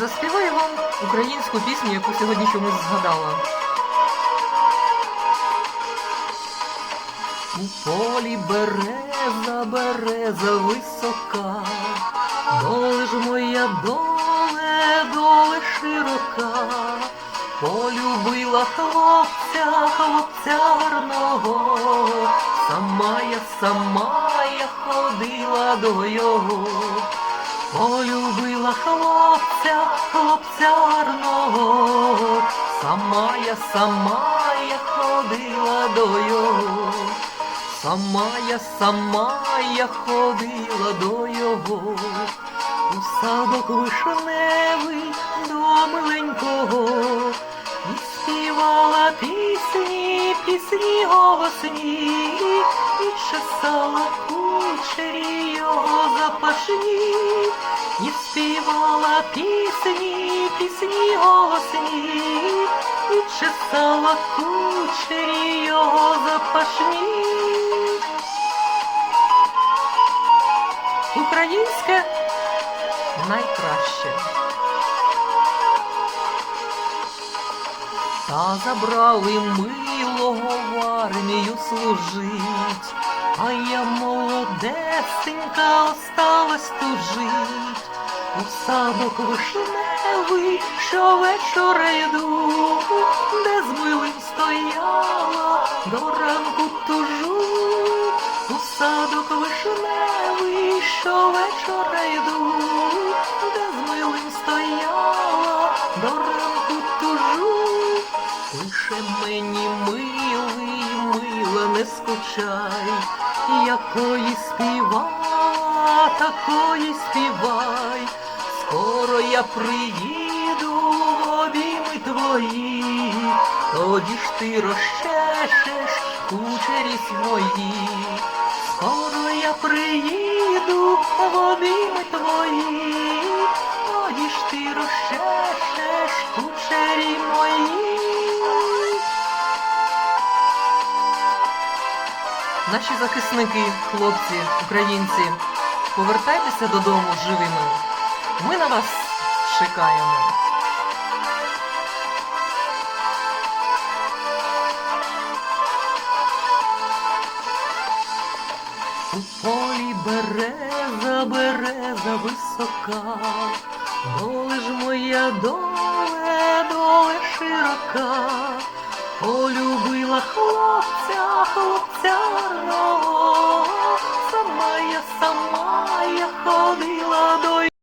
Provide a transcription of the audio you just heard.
Заспіваю вам українську пісню, яку сьогодні чомусь згадала. У полі береза, береза висока, доле ж моя доле, доле широка, полюбила хлопця, хлопця гарного, сама я, сама я ходила до його. Полюбила хлопця, хлопця гарного, сама я, сама я ходила до його, сама я, сама я ходила до його, у садок вишневий до миленького, і співала пісні, пісні голосні, і чесала кучері його запашні, і співала пісні, пісні голосні, і чесала кучері його запашні. Українське найкраще. Та забрали милого в армію служить, а я молодесенька осталась тут жить. У садок вишневий щовечора йду, де з милим стояла, до ранку тужу. У садок вишневий щовечора йду, де з милим стояла, до ранку тужу. Лише мені милий, мила, не скучай, якої співа, такої співай. Скоро я приїду в обійми твої, тоді ж ти розчешеш кучері свої. Скоро я приїду в обійми твої, Наші захисники, хлопці, українці, повертайтеся додому живими. Ми на вас чекаємо. У полі береза, береза висока, доле ж моя доле, доле широка, полюбила хлопця, хлопця сама я, сама я ходила